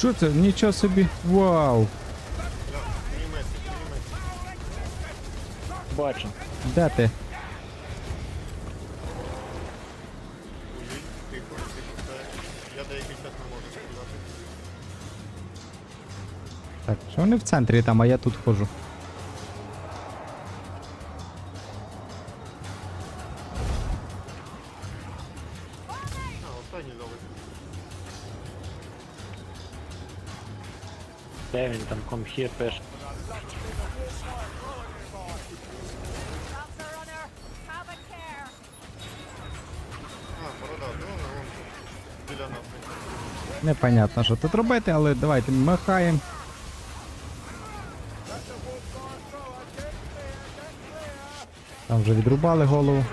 Що це? Нічого собі. Вау! Бачу. Де ти? Я деякий час не можу сказати. Так, що вони в центрі там, а я тут ходжу. А, останній залишився. Де він там комхір пише. А, борода, ну, ну, вон біля нас. Непонятно, що тут робити, але давайте махаємо. Там вже відрубали голову.